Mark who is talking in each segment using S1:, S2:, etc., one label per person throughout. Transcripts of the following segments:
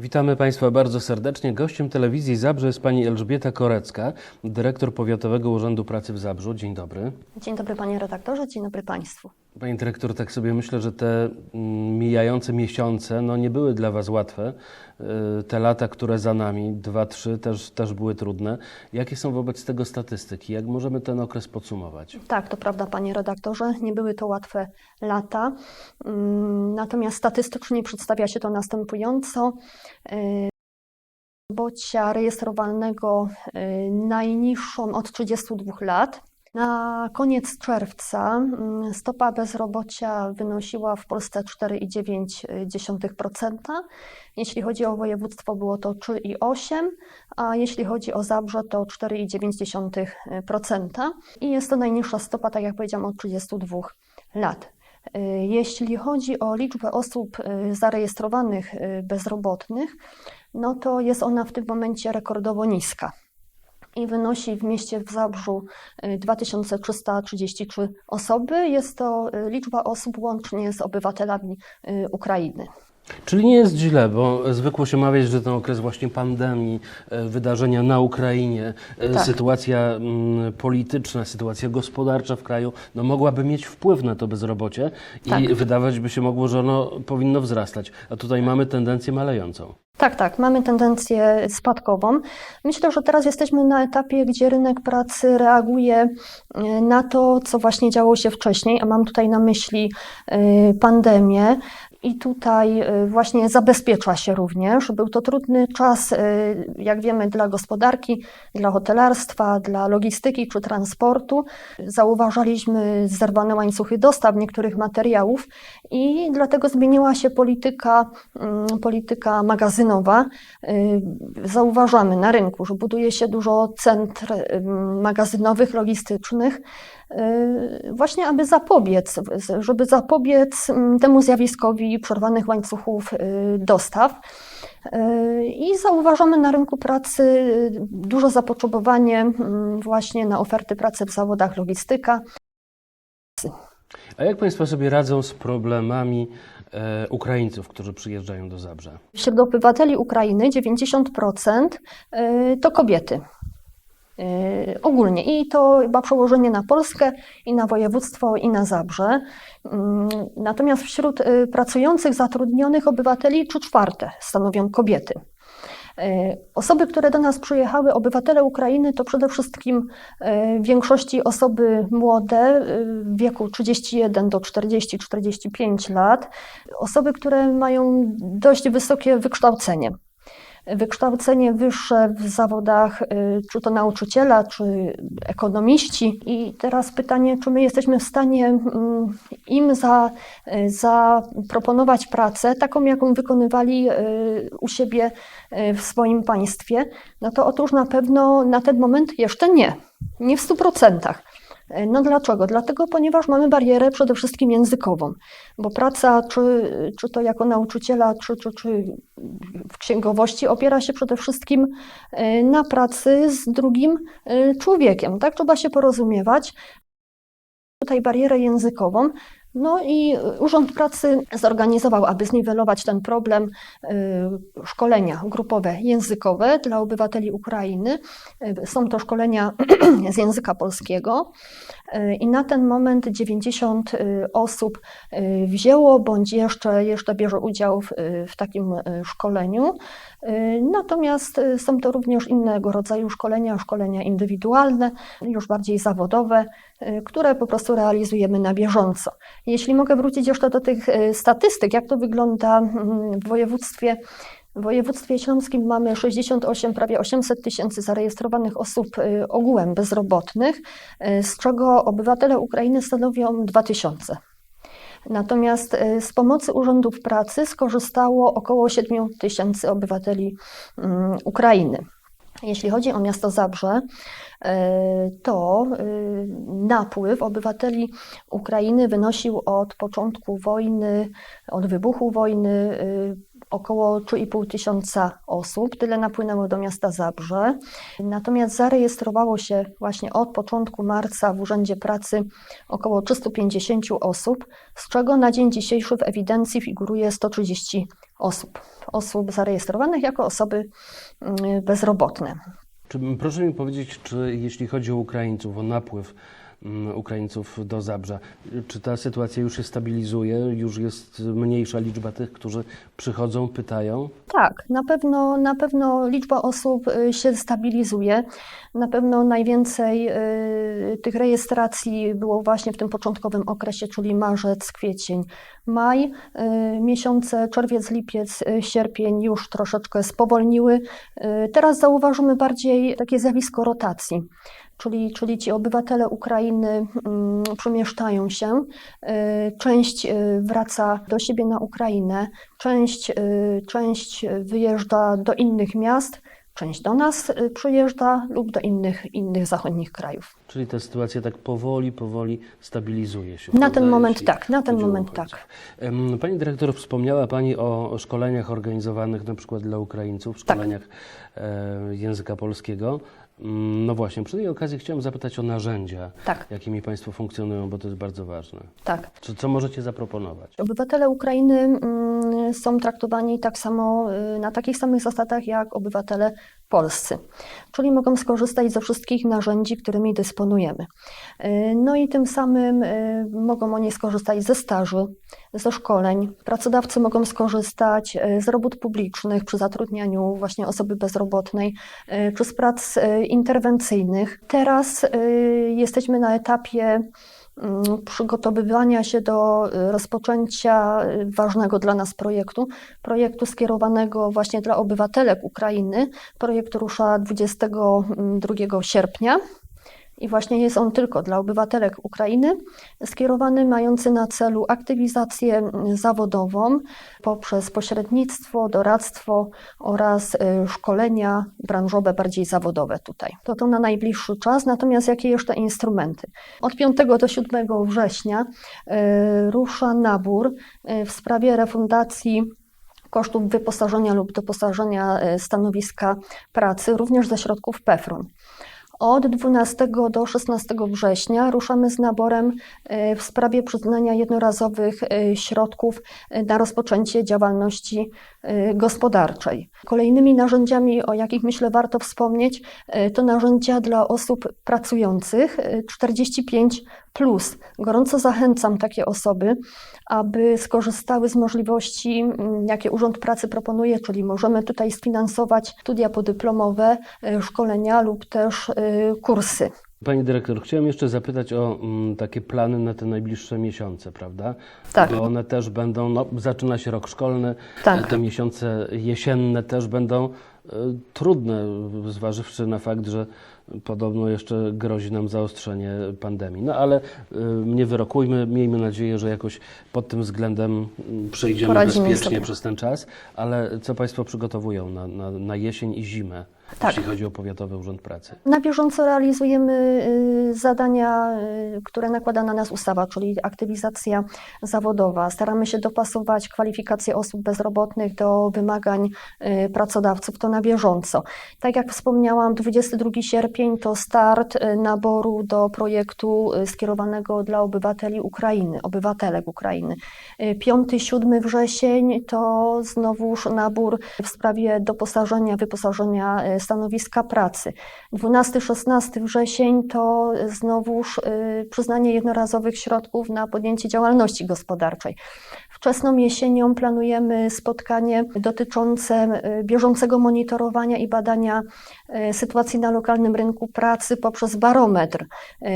S1: Witamy Państwa bardzo serdecznie. Gościem telewizji Zabrze jest Pani Elżbieta Korecka, dyrektor Powiatowego Urzędu Pracy w Zabrzu. Dzień dobry.
S2: Dzień dobry panie redaktorze, dzień dobry państwu.
S1: Pani dyrektor, tak sobie myślę, że te mm, mijające miesiące no, nie były dla Was łatwe. Y, Te lata, które za nami, dwa, trzy, też, też były trudne. Jakie są wobec tego statystyki? Jak możemy ten okres podsumować?
S2: Tak, to prawda panie redaktorze, nie były to łatwe lata, Mm, natomiast statystycznie przedstawia się to następująco. Bezrobocia rejestrowalnego y, najniższą od 32 lat. Na koniec czerwca mm, stopa bezrobocia wynosiła w Polsce 4,9%. Jeśli chodzi o województwo, było to 3,8%, a jeśli chodzi o Zabrze, to 4,9%. I jest to najniższa stopa, tak jak powiedziałam, od 32 lat. Y, Jeśli chodzi o liczbę osób y, zarejestrowanych y, bezrobotnych, no to jest ona w tym momencie rekordowo niska i wynosi w mieście w Zabrzu y, 2333 osoby. Jest to y, liczba osób łącznie z obywatelami y, Ukrainy.
S1: Czyli nie jest źle, bo zwykło się mawiać, że ten okres właśnie pandemii, e, wydarzenia na Ukrainie, e,
S2: Tak.
S1: sytuacja mm, polityczna, sytuacja gospodarcza w kraju, no mogłaby mieć wpływ na to bezrobocie i
S2: Tak.
S1: wydawać by się mogło, że ono powinno wzrastać. A tutaj mamy tendencję malejącą.
S2: Tak, tak, mamy tendencję spadkową. Myślę, że teraz jesteśmy na etapie, gdzie rynek pracy reaguje y, na to, co właśnie działo się wcześniej, a mam tutaj na myśli pandemię. I tutaj y, właśnie zabezpiecza się również. Był to trudny czas, y, jak wiemy, dla gospodarki, dla hotelarstwa, dla logistyki czy transportu. Zauważaliśmy zerwane łańcuchy dostaw niektórych materiałów i dlatego zmieniła się polityka, mm, polityka magazynowa. Y, Zauważamy na rynku, że buduje się dużo centr magazynowych, logistycznych, właśnie aby zapobiec, żeby zapobiec mm, temu zjawiskowi przerwanych łańcuchów y, dostaw. Y, I zauważamy na rynku pracy y, duże zapotrzebowanie mm, właśnie na oferty pracy w zawodach logistyka,
S1: A jak Państwo sobie radzą z problemami e, Ukraińców, którzy przyjeżdżają do Zabrza?
S2: Wśród obywateli Ukrainy 90% y, to kobiety. Y, Ogólnie i to ma przełożenie na Polskę, i na województwo, i na Zabrze. Mm, Natomiast wśród y, pracujących, zatrudnionych obywateli trzy czwarte stanowią kobiety. Y, Osoby, które do nas przyjechały, obywatele Ukrainy, to przede wszystkim w większości osoby młode w wieku 31 do 40-45 lat, osoby, które mają dość wysokie wykształcenie. Wykształcenie wyższe w zawodach, y, czy to nauczyciela, czy ekonomiści. I teraz pytanie, czy my jesteśmy w stanie mm, im za, y, zaproponować pracę, taką jaką wykonywali y, u siebie w swoim państwie? No to otóż na pewno na ten moment jeszcze nie, nie w 100%. No dlaczego? Dlatego, ponieważ mamy barierę przede wszystkim językową, bo praca, czy, czy to jako nauczyciela, czy, czy, czy w księgowości, opiera się przede wszystkim y, na pracy z drugim y, człowiekiem. Tak trzeba się porozumiewać. Tutaj barierę językową. No i Urząd Pracy zorganizował, aby zniwelować ten problem, y, szkolenia grupowe językowe dla obywateli Ukrainy. Y, Są to szkolenia z języka polskiego y, i na ten moment 90 y, osób y, wzięło bądź jeszcze, jeszcze bierze udział w, y, w takim y, szkoleniu. Y, Natomiast y, są to również innego rodzaju szkolenia, szkolenia indywidualne, już bardziej zawodowe, y, które po prostu realizujemy na bieżąco. Jeśli mogę wrócić jeszcze do tych y, statystyk, jak to wygląda mm, w województwie. W województwie śląskim mamy 68, prawie 800 tysięcy zarejestrowanych osób y, ogółem bezrobotnych, y, z czego obywatele Ukrainy stanowią 2000. Natomiast y, z pomocy urzędów pracy skorzystało około 7 tysięcy obywateli mm, Ukrainy. Jeśli chodzi o miasto Zabrze, y, to y, napływ obywateli Ukrainy wynosił od początku wojny, od wybuchu wojny y, około 3,5 tysiąca osób. Tyle napłynęło do miasta Zabrze. Natomiast zarejestrowało się właśnie od początku marca w Urzędzie Pracy około 350 osób, z czego na dzień dzisiejszy w ewidencji figuruje 130 osób, osób zarejestrowanych jako osoby mm, bezrobotne.
S1: Czy, proszę mi powiedzieć, czy jeśli chodzi o Ukraińców, o napływ Ukraińców do Zabrza, czy ta sytuacja już się stabilizuje, już jest mniejsza liczba tych, którzy przychodzą, pytają?
S2: Tak, na pewno, na pewno liczba osób y, się stabilizuje. Na pewno najwięcej y, tych rejestracji było właśnie w tym początkowym okresie, czyli marzec, kwiecień, maj. Y, Miesiące czerwiec, lipiec, sierpień już troszeczkę spowolniły. Teraz zauważymy bardziej takie zjawisko rotacji. Czyli, czyli ci obywatele Ukrainy mm, przemieszczają się. Y, Część y, wraca do siebie na Ukrainę, część, y, część wyjeżdża do innych miast, część do nas przyjeżdża lub do innych, innych zachodnich krajów.
S1: Czyli ta sytuacja tak powoli, powoli stabilizuje się.
S2: Na ten moment tak, na ten moment tak.
S1: Pani dyrektor, wspomniała Pani o szkoleniach organizowanych na przykład dla Ukraińców,
S2: Tak.
S1: szkoleniach e, języka polskiego. Mm, No właśnie, przy tej okazji chciałem zapytać o narzędzia,
S2: Tak,
S1: jakimi Państwo funkcjonują, bo to jest bardzo ważne.
S2: tak.
S1: Co, co możecie zaproponować?
S2: Obywatele Ukrainy mm, są traktowani tak samo, y, na takich samych zasadach jak obywatele polscy, czyli mogą skorzystać ze wszystkich narzędzi, którymi dysponujemy. Y, No i tym samym y, mogą oni skorzystać ze staży, ze szkoleń. Pracodawcy mogą skorzystać y, z robót publicznych przy zatrudnianiu właśnie osoby bezrobotnej, czy z prac interwencyjnych. Teraz jesteśmy na etapie przygotowywania się do y, rozpoczęcia y, ważnego dla nas projektu, projektu skierowanego właśnie dla obywatelek Ukrainy. Projekt rusza 22 sierpnia. I właśnie jest on tylko dla obywatelek Ukrainy, skierowany mający na celu aktywizację zawodową poprzez pośrednictwo, doradztwo oraz y, szkolenia branżowe, bardziej zawodowe tutaj. To to na najbliższy czas, natomiast jakie jeszcze instrumenty? Od 5 do 7 września y, rusza nabór y, w sprawie refundacji kosztów wyposażenia lub doposażenia stanowiska pracy, również ze środków PEFRON. Od 12 do 16 września ruszamy z naborem y, w sprawie przyznania jednorazowych y, środków y, na rozpoczęcie działalności gospodarczej. Kolejnymi narzędziami, o jakich myślę warto wspomnieć, to narzędzia dla osób pracujących y, 45. Plus. Gorąco zachęcam takie osoby, aby skorzystały z możliwości, mm, jakie Urząd Pracy proponuje, czyli możemy tutaj sfinansować studia podyplomowe, y, szkolenia lub też y, kursy.
S1: Pani dyrektor, chciałem jeszcze zapytać o mm, takie plany na te najbliższe miesiące, prawda?
S2: Tak.
S1: Bo one też będą, no, zaczyna się rok szkolny,
S2: Tak.
S1: te miesiące jesienne też będą e, trudne, zważywszy na fakt, że podobno jeszcze grozi nam zaostrzenie pandemii. No ale e, nie wyrokujmy, miejmy nadzieję, że jakoś pod tym względem mm, przejdziemy
S2: Poradzimy
S1: bezpiecznie
S2: sobie.
S1: przez ten czas. Ale co Państwo przygotowują na, na, na jesień i zimę,
S2: Tak.
S1: jeśli chodzi o Powiatowy Urząd Pracy?
S2: Na bieżąco realizujemy y, zadania, y, które nakłada na nas ustawa, czyli aktywizacja zawodowa. Staramy się dopasować kwalifikacje osób bezrobotnych do wymagań y, pracodawców, to na bieżąco. Tak jak wspomniałam, 22 sierpień to start y, naboru do projektu y, skierowanego dla obywateli Ukrainy, obywatelek Ukrainy. 5-7 wrzesień to znowuż nabór w sprawie doposażenia, wyposażenia y, stanowiska pracy. 12-16 wrzesień to znowuż y, przyznanie jednorazowych środków na podjęcie działalności gospodarczej. Wczesną jesienią planujemy spotkanie dotyczące y, bieżącego monitorowania i badania y, sytuacji na lokalnym rynku pracy poprzez barometr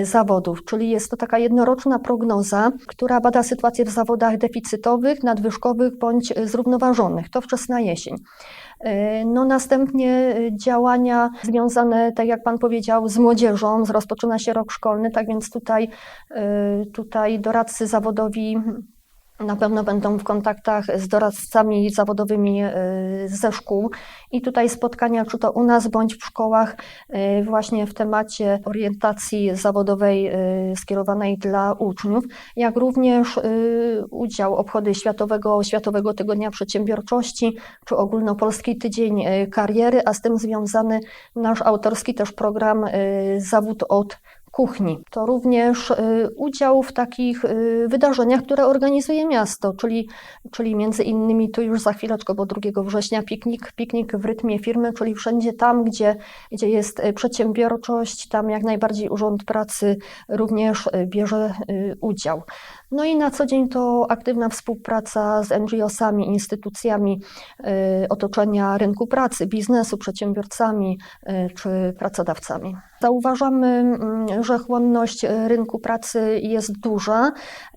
S2: y, zawodów, czyli jest to taka jednoroczna prognoza, która bada sytuację w zawodach deficytowych, nadwyżkowych bądź y, zrównoważonych. To wczesna jesień. Y, No następnie działania związane, tak jak Pan powiedział, z młodzieżą. Rozpoczyna się rok szkolny, tak więc tutaj, tutaj doradcy zawodowi na pewno będą w kontaktach z doradcami zawodowymi y, ze szkół. I tutaj spotkania, czy to u nas, bądź w szkołach, y, właśnie w temacie orientacji zawodowej y, skierowanej dla uczniów, jak również udział obchody Światowego, Światowego Tygodnia Przedsiębiorczości, czy Ogólnopolski Tydzień Kariery, a z tym związany nasz autorski też program Zawód od kuchni. To również y, udział w takich y, wydarzeniach, które organizuje miasto, czyli, czyli między innymi tu już za chwileczkę, bo 2 września piknik, piknik w rytmie firmy, czyli wszędzie tam, gdzie, gdzie jest y, przedsiębiorczość, tam jak najbardziej Urząd Pracy również bierze udział. No i na co dzień to aktywna współpraca z NGO-sami, instytucjami otoczenia rynku pracy, biznesu, przedsiębiorcami czy pracodawcami. Zauważamy, mm, że chłonność y, rynku pracy jest duża,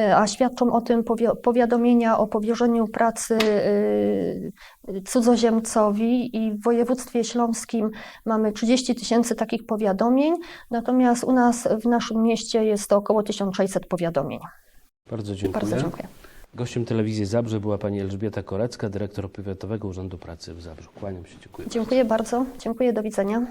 S2: y, a świadczą o tym powi- powiadomienia o powierzeniu pracy y, cudzoziemcowi i w województwie śląskim mamy 30 tysięcy takich powiadomień, natomiast u nas w naszym mieście jest to około 1600 powiadomień.
S1: Bardzo dziękuję.
S2: Bardzo dziękuję.
S1: Gościem telewizji Zabrze była pani Elżbieta Korecka, dyrektor Powiatowego Urzędu Pracy w Zabrzu. Kłaniam się, dziękuję.
S2: Dziękuję bardzo. Dziękuję, do widzenia.